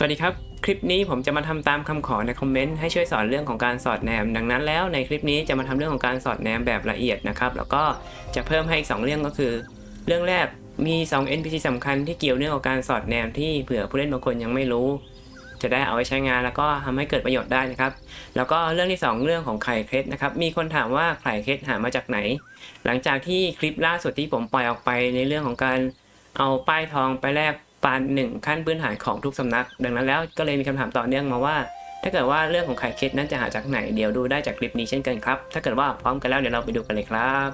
สวัสดีครับ คลิปนี้ผมจะมาทำตามคำขอในคอมเมนต์ให้ช่วยสอนเรื่องของการสอดแนม ดังนั้นแล้วในคลิปนี้จะมาทำเรื่องของการสอดแนมแบบละเอียดนะครับ แล้วก็จะเพิ่มให้อีกสองเรื่องก็คือ เรื่องแรกมี 2 NPC สำคัญที่เกี่ยวเนื่องกับการสอดแนมที่เผื่อผู้เล่นบางคนยังไม่รู้ จะได้เอาไว้ใช้งานแล้วก็ทำให้เกิดประโยชน์ได้นะครับ แล้วก็เรื่องที่ 2 เรื่องของไข่เคล็ดนะครับ มีคนถามว่าไข่เคล็ดหามาจากไหน หลังจากที่คลิปล่าสุดที่ผมปล่อยออกไปในเรื่องของการเอาป้ายทองไปแลก ปานหนึ่งขั้นพื้นฐานของทุกสำนัก ดังนั้นแล้วก็เลยมีคำถามต่อเนื่องมาว่า ถ้าเกิดว่าเรื่องของไข่เค็ดนั้นจะหาจากไหนเดี๋ยวดูได้จากคลิปนี้เช่นกันครับ ถ้าเกิดว่าพร้อมกันแล้วเดี๋ยวเราไปดูกันเลยครับ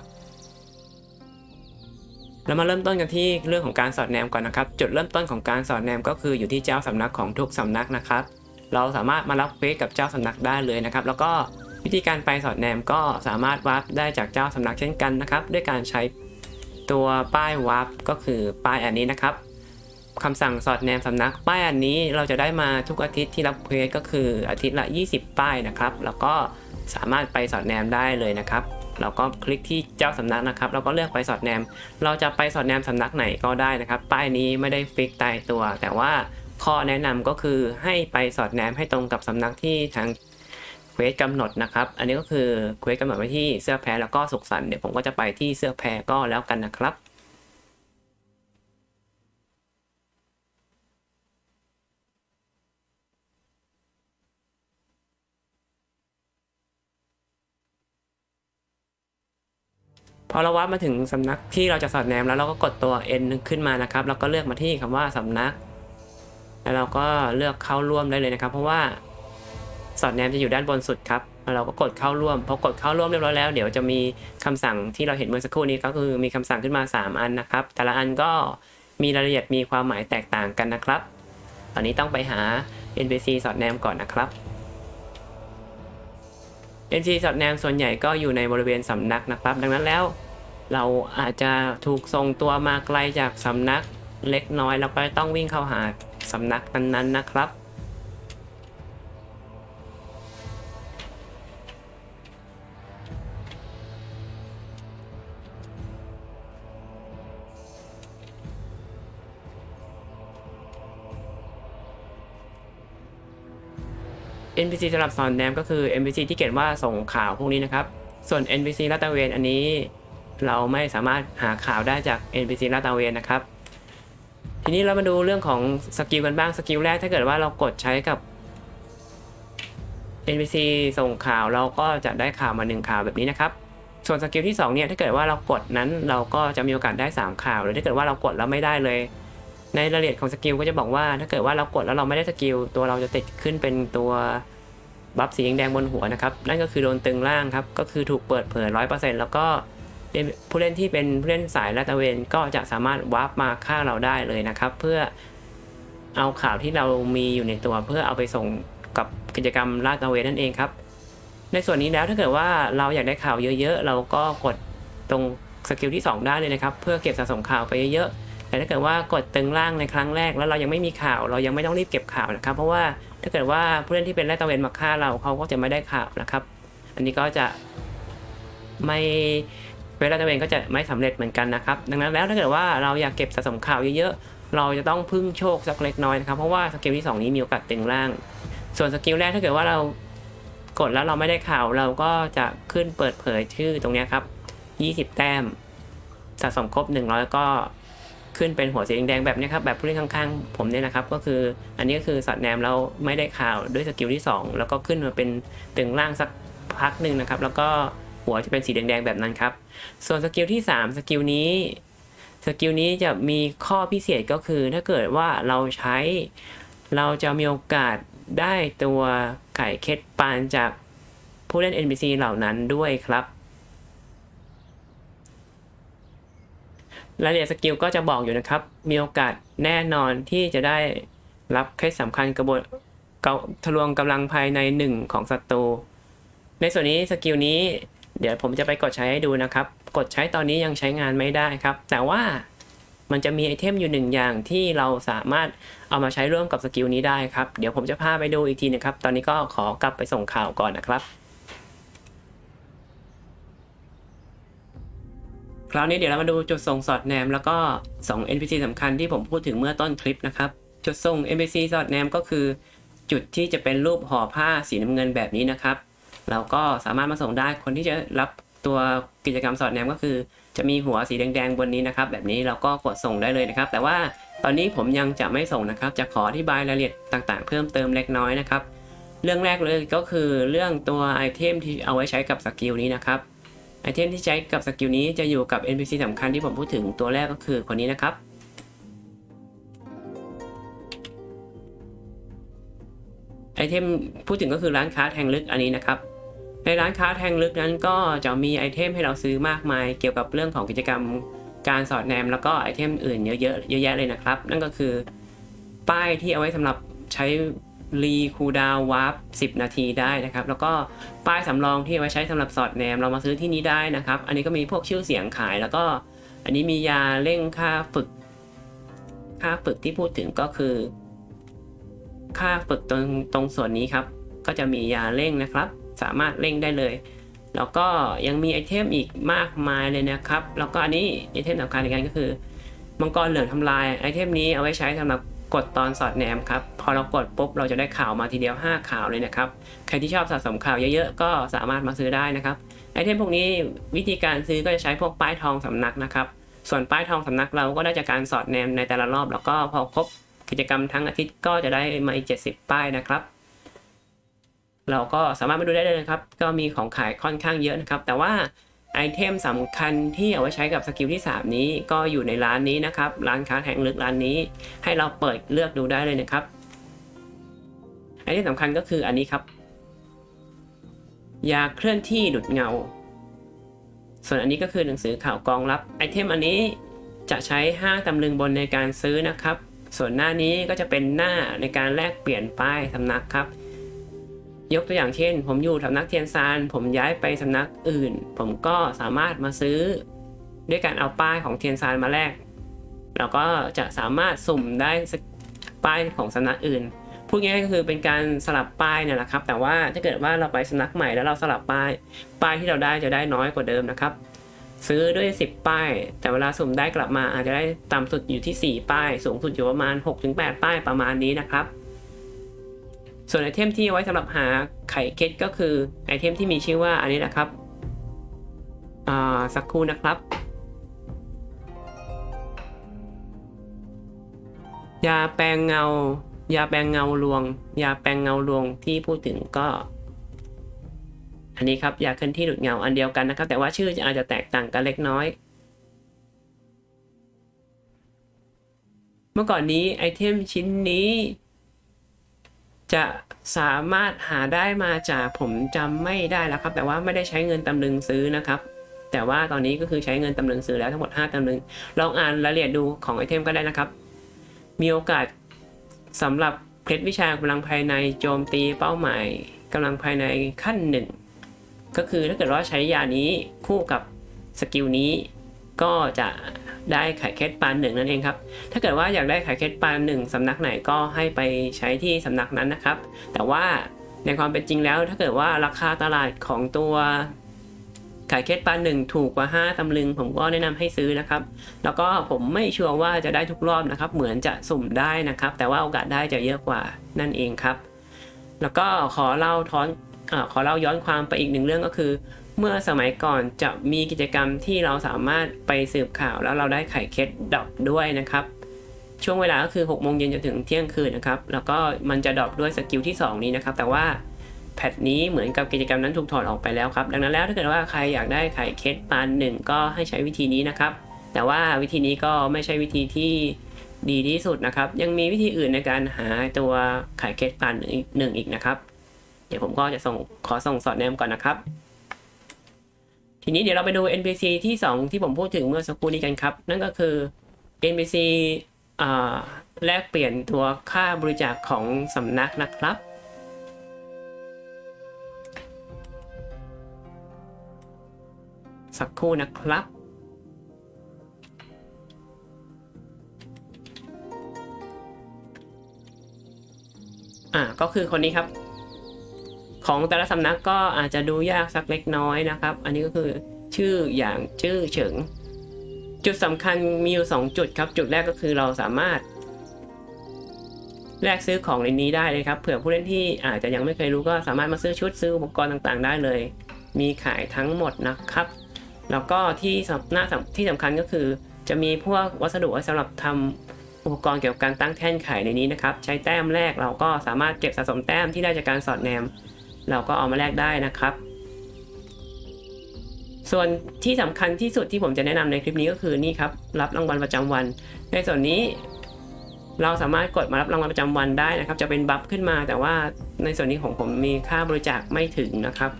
เรามาเริ่มต้นกันที่เรื่องของการสอดแนมก่อนนะครับ จุดเริ่มต้นของการสอดแนมก็คืออยู่ที่เจ้าสำนักของทุกสำนักนะครับ เราสามารถมารับเควสกับเจ้าสำนักได้เลยนะครับ แล้วก็วิธีการไปสอดแนมก็สามารถวาร์ปได้จากเจ้าสำนักเช่นกันนะครับ ด้วยการใช้ตัวป้ายวาร์ปก็คือป้ายอันนี้นะครับ คำสั่งสอดแนมสำนัก ป้ายอันนี้เราจะได้มาทุกอาทิตย์ที่รับเควสก็คืออาทิตย์ละ 20 ป้ายนะครับ แล้วก็สามารถไปสอดแนมได้เลยนะครับเราก็คลิกที่เจ้าสำนักนะครับเราก็เลือกไปสอดแนม เราจะไปสอดแนมสำนักไหนก็ได้นะครับ ป้ายนี้ไม่ได้ฟิกตายตัว แต่ว่าข้อแนะนำก็คือให้ไปสอดแนมให้ตรงกับสำนักที่ทางเควสกำหนดนะครับ อันนี้ก็คือเควสกำหนดไว้ที่เสื้อแพ้แล้วก็สุขสันต์เดี๋ยวผมก็จะไปที่เสื้อแพ้ก็แล้วกันนะครับ พอเราวัดมาถึงสำนักที่เราจะสอดแนมแล้วเราก็กดตัว N ขึ้นมานะครับ แล้วก็เลือกมาที่คำว่าสำนัก แล้วเราก็เลือกเข้าร่วมได้เลยนะครับ เพราะว่าสอดแนมจะอยู่ด้านบนสุดครับแล้วเราก็กดเข้าร่วม พอกดเข้าร่วมเรียบร้อยแล้ว เดี๋ยวจะมีคำสั่งที่เราเห็นเมื่อสักครู่นี้ก็คือมีคำสั่งขึ้นมา 3 อันนะครับ แต่ละอันก็มีรายละเอียดมีความหมายแตกต่างกันนะครับ ตอนนี้ต้องไปหา NPC สอดแนมก่อนนะครับ NPC สอดแนมส่วนใหญ่ก็อยู่ในบริเวณสำนักนะครับ ดังนั้นแล้ว เราอาจจะถูกส่งตัวมาไกลจากสำนักเล็กน้อย แล้วก็ต้องวิ่งเข้าหาสำนักนั้นๆนะครับ NPC สำหรับสอนแนมก็คือ NPC ที่เขียนว่าส่งข่าวพวกนี้นะครับ ส่วน NPC ลาดตระเวนอันนี้ เราไม่สามารถหาข่าวได้จาก NPC ลาดตระเวนนะครับ ทีนี้เรามาดูเรื่องของสกิลกันบ้างสกิลแรกถ้าเกิดว่าเรากดใช้กับ NPC ส่งข่าวเราก็จะได้ข่าวมาหนึ่งข่าวแบบนี้นะครับ ส่วนสกิลที่2เนี่ยถ้าเกิดว่าเรากดนั้นเราก็จะมีโอกาสได้ 3 ข่าวหรือถ้าเกิดว่าเรากดแล้วไม่ได้เลย ในรายละเอียดของสกิลก็จะบอกว่าถ้าเกิดว่าเรากดแล้วเราไม่ได้สกิลตัวเราจะติดขึ้นเป็นตัวบัฟสีแดงบนหัวนะครับ นั่นก็คือโดนตึงล่างครับ ก็คือถูกเปิดเผย100%แล้วก็ผู้เล่นที่เป็นผู้เล่นสายลาดตะเวนก็จะสามารถวาร์ปมาฆ่าเราได้เลยนะครับ เพื่อเอาข่าวที่เรามีอยู่ในตัวเพื่อเอาไปส่งกับกิจกรรมลาดตะเวนนั่นเองครับ ในส่วนนี้แล้วถ้าเกิดว่าเราอยากได้ข่าวเยอะๆ เราก็กดตรงสกิลที่ 2 ได้เลยนะครับ เพื่อเก็บสะสมข่าวไปเยอะๆ แต่ถ้าเกิดว่ากดตึงล่างในครั้งแรกแล้วเรายังไม่มีข่าว เรายังไม่ต้องรีบเก็บข่าวนะครับ เพราะว่าถ้าเกิดว่าผู้เล่นที่เป็นลาดตะเวนมาฆ่าเราเขาก็จะไม่ได้ข่าวนะครับ อันนี้ก็จะไม่เวลาตระเวนก็จะไม่สำเร็จเหมือนกันนะครับ ดังนั้นแล้วถ้าเกิดว่าเราอยากเก็บสะสมข่าวเยอะๆเราจะต้องพึ่งโชคสักเล็กน้อยนะครับ เพราะว่าสกิลที่สองนี้มีโอกาสตึงล่าง ส่วนสกิลแรกถ้าเกิดว่าเรากดแล้วเราไม่ได้ข่าวเราก็จะขึ้นเปิดเผยชื่อตรงนี้ครับ 20 แต้มสะสมครบ 100 ก็ ขึ้นเป็นหัวสีแดงแบบนี้ครับแบบผู้เล่นข้างๆ ผมเนี่ยนะครับก็คืออันนี้ก็คือสอดแนมเราไม่ได้ข่าวด้วยสกิลที่ 2 แล้วก็ขึ้นมาเป็นตึงล่างสักพักหนึ่งนะครับ แล้วก็หัวจะเป็นสีแดงๆแบบนั้นครับ ส่วนสกิลที่ 3 สกิลนี้สกิลนี้จะมีข้อพิเศษก็คือถ้าเกิดว่าเราใช้เราจะมีโอกาสได้ตัวไข่เค็ดปานจากผู้เล่น NPC เหล่านั้นด้วยครับ รายละเอียดสกิลก็จะบอกอยู่นะครับ มีโอกาสแน่นอนที่จะได้รับเคล็ดสำคัญกระบวนเกทะลวงกำลังภายในหนึ่งของศัตรู ในส่วนนี้สกิลนี้ เดี๋ยวผมจะไปกดใช้ให้ดูนะครับ กดใช้ตอนนี้ยังใช้งานไม่ได้ครับ แต่ว่ามันจะมีไอเทมอยู่หนึ่งอย่างที่เราสามารถเอามาใช้ร่วมกับสกิลนี้ได้ครับ เดี๋ยวผมจะพาไปดูอีกทีนะครับ ตอนนี้ก็ขอกลับไปส่งข่าวก่อนนะครับ คราวนี้เดี๋ยวเรามาดูจุดส่งสอดแนมแล้วก็ 2 NPC สำคัญที่ผมพูดถึงเมื่อต้นคลิปนะครับ จุดส่ง NPC สอดแนมก็คือ จุดที่จะเป็นรูปห่อผ้าสีน้ำเงินแบบนี้นะครับ เราก็สามารถมาส่งได้คนที่จะรับตัวกิจกรรมสอดแนมก็คือ จะมีหัวสีแดงๆบนนี้นะครับ แบบนี้เราก็กดส่งได้เลยนะครับ แต่ว่าตอนนี้ผมยังจะไม่ส่งนะครับ จะขออธิบายรายละเอียดต่างๆ เพิ่มเติมเล็กน้อยนะครับ เรื่องแรกเลยก็คือเรื่องตัวไอเทมที่เอาไว้ใช้กับสกิลนี้นะครับ ไอเทมที่ใช้กับสกิลนี้จะอยู่กับ NPC สำคัญที่ผมพูดถึงตัวแรกก็คือคนนี้นะครับ ไอเทมพูดถึงก็คือร้านค้าแทงลึกอันนี้นะครับ ในร้านค้าแทงลึกนั้นก็จะมีไอเทมให้เราซื้อมากมาย เกี่ยวกับเรื่องของกิจกรรมการสอดแนมแล้วก็ไอเทมอื่นเยอะๆเยอะแยะเลยนะครับ นั่นก็คือป้ายที่เอาไว้สำหรับใช้ รีคูดาววาร์ป10 นาทีได้นะครับ แล้วก็ป้ายสำรองที่เอาไว้ใช้สำหรับสอดแนม เรามาซื้อที่นี้ได้นะครับ อันนี้ก็มีพวกชื่อเสียงขายแล้วก็ อันนี้มียาเร่งค่าฝึก ค่าฝึกที่พูดถึงก็คือ ค่าฝึกตรงตรงส่วนนี้ครับ ก็จะมียาเร่งนะครับ สามารถเร่งได้เลย แล้วก็ยังมีไอเทมอีกมากมายเลยนะครับ แล้วก็อันนี้ไอเทมสำคัญอีกอันก็คือ มังกรเหลืองทำลายไอเทมนี้เอาไว้ใช้สำหรับ กดตอนสอดแนมครับ พอเรากดปุ๊บเราจะได้ข่าวมาทีเดียว 5 ข่าวเลยนะครับ ใครที่ชอบสะสมข่าวเยอะๆ ก็สามารถมาซื้อได้นะครับ ไอเทมพวกนี้วิธีการซื้อก็จะใช้พวกป้ายทองสำนักนะครับ ส่วนป้ายทองสำนักเราก็ได้จากการสอดแนมในแต่ละรอบ แล้วก็พอครบกิจกรรมทั้งอาทิตย์ก็จะได้มาอีก70 ป้ายนะครับ เราก็สามารถมาดูได้เลยนะครับ ก็มีของขายค่อนข้างเยอะนะครับ แต่ว่า ไอเทมสำคัญที่เอาไว้ใช้กับสกิลที่ 3 นี้ก็อยู่ในร้านนี้นะครับ ร้านค้าแทงลึกร้านนี้ ให้เราเปิดเลือกดูได้เลยนะครับ ไอเทมสำคัญก็คืออันนี้ครับ ยาเคลื่อนที่ดุดเงา ส่วนอันนี้ก็คือหนังสือข่าวกองลับ ไอเทมอันนี้จะใช้ 5 ตำลึงบนในการซื้อนะครับ ส่วนหน้านี้ก็จะเป็นหน้าในการแลกเปลี่ยนป้ายสำนักครับ ยกตัวอย่างเช่น ผมอยู่สำนักเทียนซานผมย้ายไปสำนักอื่น ผมก็สามารถมาซื้อ ด้วยการเอาป้ายของเทียนซานมาแลกแล้วก็จะสามารถสุ่มได้ป้ายของสำนักอื่นพูดง่ายๆก็คือเป็นการสลับป้ายเนี่ยแหละครับ แต่ว่าถ้าเกิดว่าเราไปสำนักใหม่แล้วเราสลับป้าย ป้ายที่เราได้จะได้น้อยกว่าเดิมนะครับ ซื้อด้วย 10 ป้าย แต่เวลาสุ่มได้กลับมาอาจจะได้ต่ำสุดอยู่ที่ 4 ป้าย สูงสุดอยู่ประมาณ 6-8 ป้ายประมาณนี้นะครับ ส่วนไอเทมที่เอาไว้สำหรับหาไข่เคล็ดก็คือไอเทมที่มีชื่อว่าอันนี้นะครับอ่าสักครู่นะครับยาแปลงเงา ยาแปลงเงาลวง ยาแปลงเงาลวงที่พูดถึงก็ อันนี้ครับยาเคลื่อนที่หลุดเงาอันเดียวกันนะครับ แต่ว่าชื่ออาจจะแตกต่างกันเล็กน้อย เมื่อก่อนนี้ไอเทมชิ้นนี้ จะสามารถหาได้มาจากผมจำไม่ได้แล้วครับ แต่ว่าไม่ได้ใช้เงินตำลึงซื้อนะครับ แต่ว่าตอนนี้ก็คือใช้เงินตำลึงซื้อแล้วทั้งหมด 5ตำลึง ลองอ่านรายละเอียดดูของไอเทมก็ได้นะครับ มีโอกาสสำหรับเพชรวิชากำลังภายในโจมตีเป้าหมายกำลังภายในขั้นหนึ่งก็คือถ้าเกิดว่าใช้ยานี้คู่กับสกิลนี้ ก็จะได้ไข่เคล็ดปานหนึ่งนั่นเองครับ ถ้าเกิดว่าอยากได้ไข่เคล็ดปานหนึ่งสำนักไหนก็ให้ไปใช้ที่สำนักนั้นนะครับ แต่ว่าในความเป็นจริงแล้วถ้าเกิดว่าราคาตลาดของตัวไข่เคล็ดปานหนึ่งถูกกว่า 5ตำลึง ผมก็แนะนำให้ซื้อนะครับ แล้วก็ผมไม่ชัวร์ว่าจะได้ทุกรอบนะครับ เหมือนจะสุ่มได้นะครับ แต่ว่าโอกาสได้จะเยอะกว่านั่นเองครับ แล้วก็ขอเล่าท้อนอขอเล่าย้อนความไปอีกหนึ่งเรื่องก็คือ เมื่อสมัยก่อนจะมีกิจกรรมที่เราสามารถไปสืบข่าวแล้วเราได้ไข่เคล็ดดอปด้วยนะครับ ช่วงเวลาก็คือ6โมงเย็นจนถึงเที่ยงคืนนะครับ แล้วก็มันจะดอปด้วยสกิลที่ 2 นี้นะครับ แต่ว่าแพทนี้เหมือนกับกิจกรรมนั้นถูกถอดออกไปแล้วครับดังนั้นแล้วถ้าเกิดว่าใครอยากได้ไข่เคล็ดปานหนึ่งก็ให้ใช้วิธีนี้นะครับ แต่ว่าวิธีนี้ก็ไม่ใช่วิธีที่ดีที่สุดนะครับ ยังมีวิธีอื่นในการหาตัวไข่เคล็ดปานหนึ่งอีกนะครับ เดี๋ยวผมก็จะส่งขอส่งสอดแนมก่อนนะครับ ทีนี้เดี๋ยวเราไปดู NPC ที่ 2 ที่ผมพูดถึงเมื่อสักครู่นี้กันครับ นั่นก็คือ NPC อ่าแลกเปลี่ยนตัวค่าบริจาคของสำนักนะครับ สักครู่นะครับอ่าก็คือคนนี้ครับ ของแต่ละสำนักก็อาจจะดูยากสักเล็กน้อยนะครับ อันนี้ก็คือชื่ออย่างชื่อเฉิง จุดสำคัญมีอยู่ 2 จุดครับ จุดแรกก็คือเราสามารถ แลกซื้อของในนี้ได้เลยครับ เผื่อผู้เล่นที่อาจจะยังไม่เคยรู้ก็สามารถมาซื้อชุดซื้ออุปกรณ์ต่างๆ ได้เลย มีขายทั้งหมดนะครับ แล้วก็ที่สำหน้าที่สำคัญก็คือ จะมีพวกวัสดุไว้สำหรับทำอุปกรณ์เกี่ยวกับการตั้งแท่นขายในนี้นะครับ ใช้แต้มแรกเราก็สามารถเก็บสะสมแต้มที่ได้จากการสอดแนม เราก็เอามาแลกได้นะครับ ส่วนที่สำคัญที่สุดที่ผมจะแนะนำในคลิปนี้ก็คือนี่ครับรับรางวัลประจำวัน ในส่วนนี้เราสามารถกดมารับรางวัลประจำวันได้นะครับ จะเป็นบัฟขึ้นมา แต่ว่าในส่วนนี้ของผมมีค่าบริจาคไม่ถึงนะครับ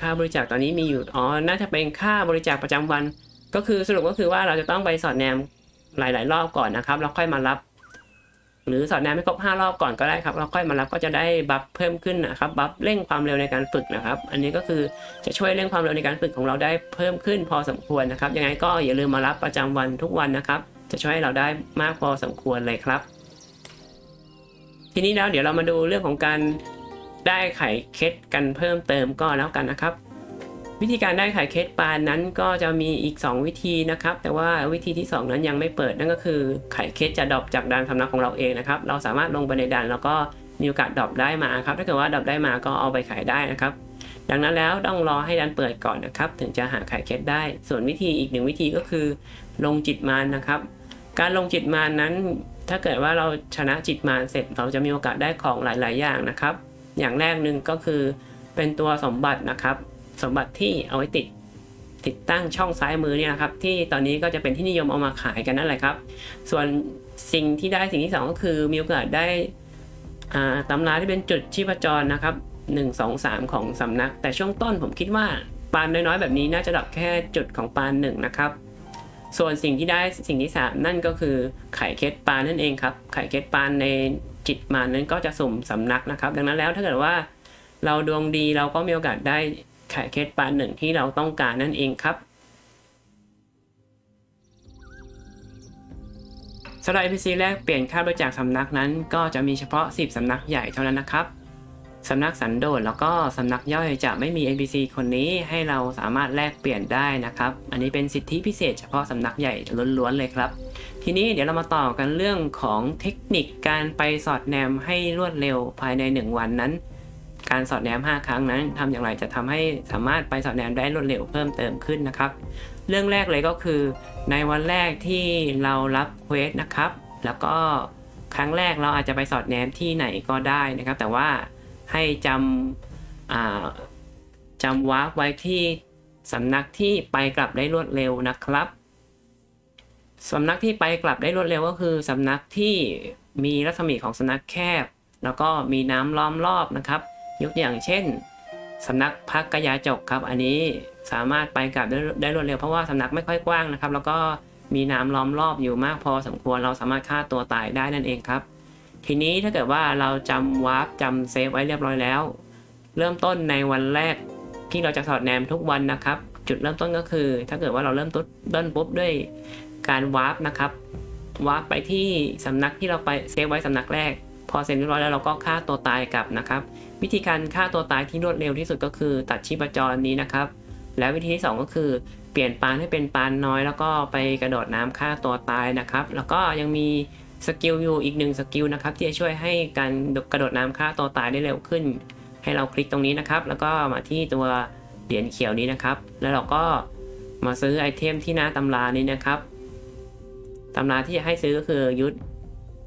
ค่าบริจาคตอนนี้มีอยู่ อ๋อ น่าจะเป็นค่าบริจาคประจำวัน ก็คือสรุปก็คือว่าเราจะต้องไปสอดแนม หลาย ๆ รอบก่อนนะครับ แล้วค่อยมารับ หรือสอดแนมไม่ครบ5รอบก่อนก็ได้ครับแล้วค่อยมารับก็จะได้บัฟเพิ่มขึ้นนะครับบัฟเร่งความเร็วในการฝึกนะครับ อันนี้ก็คือจะช่วยเร่งความเร็วในการฝึกของเราได้เพิ่มขึ้นพอสมควรนะครับ ยังไงก็อย่าลืมมารับประจำวันทุกวันนะครับ จะช่วยให้เราได้มากพอสมควรเลยครับ ทีนี้แล้วเดี๋ยวเรามาดูเรื่องของการได้ไขเคสกันเพิ่มเติมก็แล้วกันนะครับ วิธีการได้ไขเคสปานนั้นก็จะมีอีก 2 วิธีนะครับ แต่ว่าวิธีที่ 2 นั้นยังไม่เปิดนั่นก็คือไขเคสจะดรอปจากดานสำนักของเราเองนะครับ เราสามารถลงไปในดานแล้วก็มีโอกาสดรอปได้มาครับ ถ้าเกิดว่าดรอปได้มาก็เอาไปขายได้นะครับ ดังนั้นแล้วต้องรอให้ดันเปิดก่อนนะครับ ถึงจะหาขายเคสได้ ส่วนวิธีอีกหนึ่งวิธีก็คือ ลงจิตมารนะครับ การลงจิตมารนั้น ถ้าเกิดว่าเราชนะจิตมารเสร็จ เราจะมีโอกาสได้ของหลาย ๆ อย่างนะครับ อย่างแรกหนึ่งก็คือเป็นตัวสมบัตินะครับ สมบัติที่เอาไว้ติดติดตั้งช่องซ้ายมือเนี่ยนะครับที่ตอนนี้ก็จะเป็นที่นิยมเอามาขายกันนั่นแหละครับ ส่วนสิ่งที่ได้สิ่งที่สองก็คือมีโอกาสได้อ่าตำราที่เป็นจุดชีพจรนะครับ 1 2 3 ของสำนัก แต่ช่วงต้นผมคิดว่าปานน้อยๆ แบบนี้น่าจะดับแค่จุดของปานหนึ่งนะครับส่วนสิ่งที่ได้สิ่งที่สามนั่นก็คือไข่เคสปานนั่นเองครับไข่เคสปานในจิตมานนั้นก็จะสุ่มสำนักนะครับ ดังนั้นแล้วถ้าเกิดว่าเราดวงดีเราก็มีโอกาสได้ ไข่เคสปาหนึ่งที่เราต้องการนั่นเองครับสำหรับ NPC แรกเปลี่ยนค่าบริจาคสำนักนั้นก็จะมีเฉพาะ 10 สำนักใหญ่เท่านั้นนะครับสำนักสันโดษแล้วก็สำนักย่อยจะไม่มี NPC คนนี้ให้เราสามารถแลกเปลี่ยนได้นะครับ อันนี้เป็นสิทธิพิเศษเฉพาะสำนักใหญ่ล้วนๆเลยครับ ทีนี้เดี๋ยวเรามาต่อกันเรื่องของเทคนิคการไปสอดแนมให้รวดเร็วภายใน 1 วันนั้น การสอดแนม 5 ครั้งนั้นทำอย่างไรจะทำให้สามารถไปสอดแนมได้รวดเร็วเพิ่มเติมขึ้นนะครับ เรื่องแรกเลยก็คือ ในวันแรกที่เรารับเควสนะครับ แล้วก็ครั้งแรกเราอาจจะไปสอดแนมที่ไหนก็ได้นะครับ แต่ว่าให้จำจำวาร์ปไว้ที่สำนักที่ไปกลับได้รวดเร็วนะครับสำนักที่ไปกลับได้รวดเร็วก็คือสำนักที่มีรัศมีของสำนักแคบ แล้วก็มีน้ำล้อมรอบนะครับ ยกตัวอย่างเช่นสำนักพักกยาจกครับ อันนี้สามารถไปกลับได้ไดรวดเร็วเพราะว่าสำนักไม่ค่อยกว้างนะครับ แล้วก็มีน้ำล้อมรอบอยู่มากพอสมควรเราสามารถฆ่าตัวตายได้นั่นเองครับ ทีนี้ถ้าเกิดว่าเราจำวาร์ปจำเซฟไว้เรียบร้อยแล้ว เริ่มต้นในวันแรกที่เราจะสอดแนมทุกวันนะครับ จุดเริ่มต้นก็คือ ถ้าเกิดว่าเราเริ่มต้นปุ๊บด้วยการวาร์ปนะครับวาร์ปไปที่สำนักที่เราไปเซฟไว้สำนักแรก พอเสร็จเรียบร้อยแล้วเราก็ฆ่าตัวตายกลับนะครับ วิธีการฆ่าตัวตายที่รวดเร็วที่สุดก็คือตัดชีพจรนี้นะครับ และวิธีที่ 2 ก็คือเปลี่ยนปานให้เป็นปานน้อย แล้วก็ไปกระโดดน้ำฆ่าตัวตายนะครับ แล้วก็ยังมีสกิลอยู่อีกหนึ่งสกิลนะครับที่จะช่วยให้การกระโดดน้ำฆ่าตัวตายได้เร็วขึ้น ให้เราคลิกตรงนี้นะครับ แล้วก็มาที่ตัวเหรียญเขียวนี้นะครับ แล้วเราก็มาซื้อไอเทมที่หน้าตำรานี้นะครับตำราที่จะให้ซื้อก็คือยุด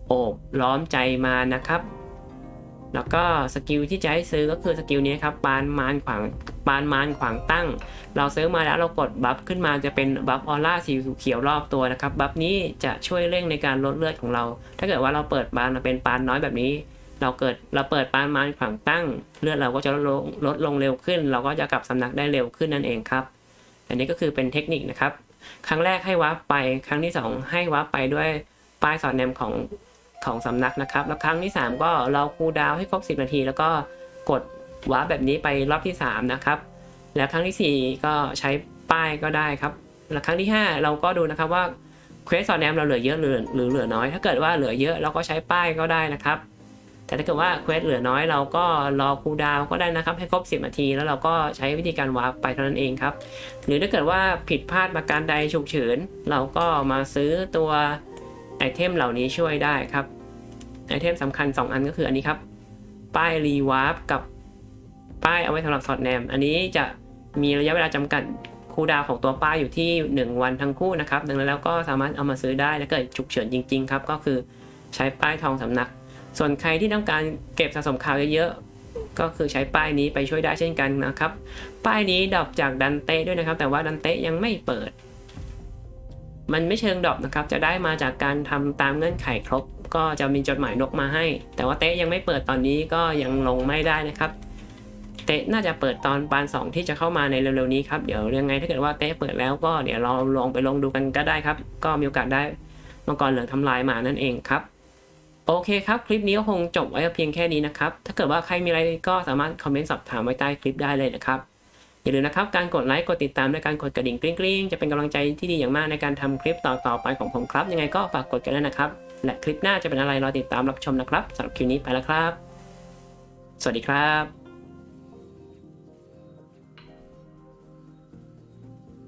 โอบล้อมใจมานะครับ แล้วก็สกิลที่จะให้ซื้อก็คือสกิลนี้ครับปานมานขวางปานมานขวางตั้ง เราซื้อมาแล้วเรากดบัฟขึ้นมาจะเป็นบัฟออร่าสีเขียวรอบตัวนะครับบัฟนี้จะช่วยเร่งในการลดเลือดของเรา ถ้าเกิดว่าเราเปิดปานมาเป็นปานน้อยแบบนี้เราเกิดเราเปิดปานมานขวางตั้ง เลือดเราก็จะลดลงลดลงเร็วขึ้น เราก็จะกลับสำนักได้เร็วขึ้นนั่นเองครับ อันนี้ก็คือเป็นเทคนิคนะครับ ครั้งแรกให้วาร์ปไป ครั้งที่ 2 ให้วาร์ปไปด้วยป้ายสอดแนมของ ของสำนักนะครับ แล้วครั้งที่ 3 ก็เราคูลดาวให้ครบ 10 นาที แล้วก็กดวาร์ปแบบนี้ไปรอบที่ 3 นะครับ แล้วครั้งทีสี่4 ก็ใช้ป้ายก็ได้ครับ แล้วครั้งที่ 5 เราก็ดูนะครับว่าเควสสอดแนมเราเหลือเยอะหรือหรือเหลือน้อย ถ้าเกิดว่าเหลือเยอะเราก็ใช้ป้ายก็ได้นะครับ แต่ถ้าเกิดว่าเควสเหลือน้อยเราก็รอคูลดาวก็ได้นะครับ ให้ครบ 10 นาที แล้วเราก็ใช้วิธีการวาร์ปไปเท่านั้นเองครับ หรือถ้าเกิดว่าผิดพลาดประการใดฉุกเฉินเราก็มาซื้อตัว เทมเหล่านี้ช่วยได้ครับไอเทมสำคัญ 2 อันก็คืออันนี้ครับ ป้ายรีวาร์ปกับป้ายเอาไว้สำหรับสอดแนม อันนี้จะมีระยะเวลาจำกัดคูดาวของตัวป้ายอยู่ที่ 1 วันทั้งคู่นะครับ ดังนั้นแล้วก็สามารถเอามาซื้อได้แล้วเกิดฉุกเฉินจริงๆครับ ก็คือใช้ป้ายทองสำนัก ส่วนใครที่ต้องการเก็บสะสมข่าวเยอะๆ ก็คือใช้ป้ายนี้ไปช่วยได้เช่นกันนะครับ ป้ายนี้ดอปจากดันเต้ด้วยนะครับ แต่ว่าดันเต้ยังไม่เปิด มันไม่เชิงดรอปนะครับจะได้มาจากการทำตามเงื่อนไขครบ ก็จะมีจดหมายนกมาให้ แต่ว่าเต้ยังไม่เปิดตอนนี้ก็ยังลงไม่ได้นะครับ เต้น่าจะเปิดตอนปานสองที่จะเข้ามาในเร็วๆนี้ครับเดี๋ยวยังไงถ้าเกิดว่าเต้เปิดแล้วก็เดี๋ยวเราลองไปลองดูกันก็ได้ครับ ก็มีโอกาสได้มังกรเหลืองทำลายมานั่นเองครับโอเคครับ คลิปนี้ก็คงจบไว้เพียงแค่นี้นะครับ ถ้าเกิดว่าใครมีอะไรก็สามารถคอมเมนต์สอบถามไว้ใต้คลิปได้เลยนะครับ อย่าลืมนะครับ การกดไลค์ กดติดตามและการกดกระดิ่งกริ๊งๆ จะเป็นกำลังใจที่ดีอย่างมากในการทำคลิปต่อๆไปของผมครับ ยังไงก็ฝากกดกันด้วยนะครับ และคลิปหน้าจะเป็นอะไรรอติดตามรับชมนะครับสำหรับคลิปนี้ไปแล้วครับ สวัสดีครับ